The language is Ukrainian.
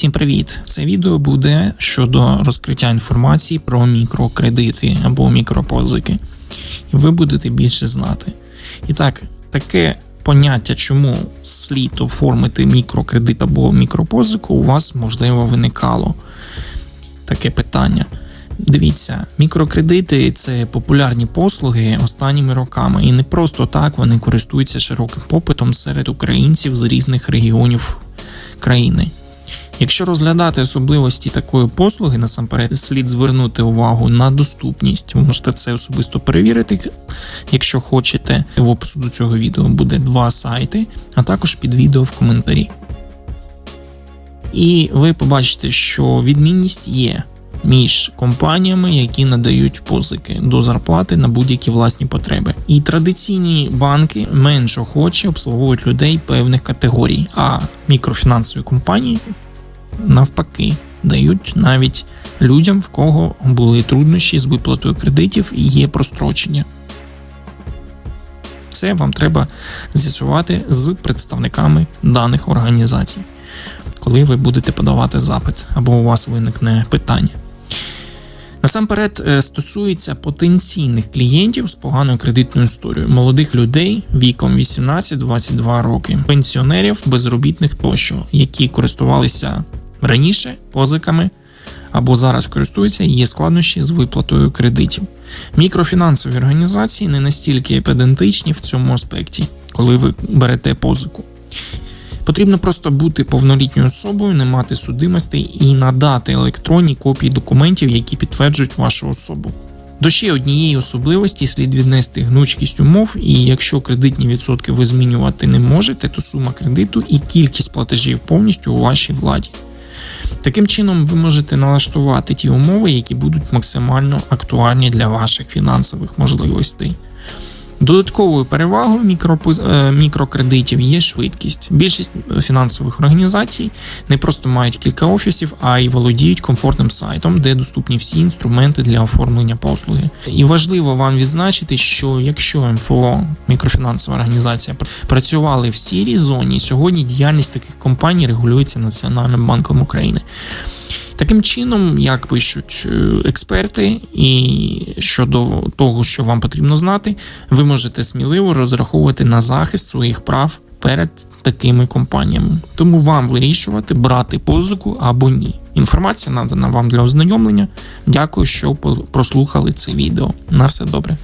Всім привіт! Це відео буде щодо розкриття інформації про мікрокредити або мікропозики. І ви будете більше знати. І так, таке поняття, чому слід оформити мікрокредит або мікропозику, у вас можливо виникало таке питання. Дивіться, мікрокредити це популярні послуги останніми роками, і не просто так вони користуються широким попитом серед українців з різних регіонів країни. Якщо розглядати особливості такої послуги, насамперед слід звернути увагу на доступність. Ви можете це особисто перевірити, якщо хочете. В опису до цього відео буде два сайти, а також під відео в коментарі. І ви побачите, що відмінність є між компаніями, які надають позики до зарплати на будь-які власні потреби. І традиційні банки менш охоче обслуговують людей певних категорій, а мікрофінансові компанії навпаки дають навіть людям, в кого були труднощі з виплатою кредитів і є прострочення. Це вам треба з'ясувати з представниками даних організацій, коли ви будете подавати запит або у вас виникне питання. Насамперед е, стосується потенційних клієнтів з поганою кредитною історією, молодих людей віком 18-22 роки, пенсіонерів, безробітних тощо, які користувалися раніше позиками або зараз користуються, є складнощі з виплатою кредитів. Мікрофінансові організації не настільки педантичні в цьому аспекті, коли ви берете позику. Потрібно просто бути повнолітньою особою, не мати судимостей і надати електронні копії документів, які підтверджують вашу особу. До ще однієї особливості слід віднести гнучкість умов, і якщо кредитні відсотки ви змінювати не можете, то сума кредиту і кількість платежів повністю у вашій владі. Таким чином, ви можете налаштувати ті умови, які будуть максимально актуальні для ваших фінансових можливостей. Додатковою перевагою мікропоз... е, мікрокредитів є швидкість. Більшість фінансових організацій не просто мають кілька офісів, а й володіють комфортним сайтом, де доступні всі інструменти для оформлення послуги. І важливо вам відзначити, що якщо МФО, мікрофінансова організація, працювали в сірій зоні, сьогодні діяльність таких компаній регулюється Національним банком України. Таким чином, як пишуть е, експерти, і щодо того, що вам потрібно знати, ви можете сміливо розраховувати на захист своїх прав перед такими компаніями. Тому вам вирішувати, брати позику або ні. Інформація надана вам для ознайомлення. Дякую, що прослухали це відео. На все добре.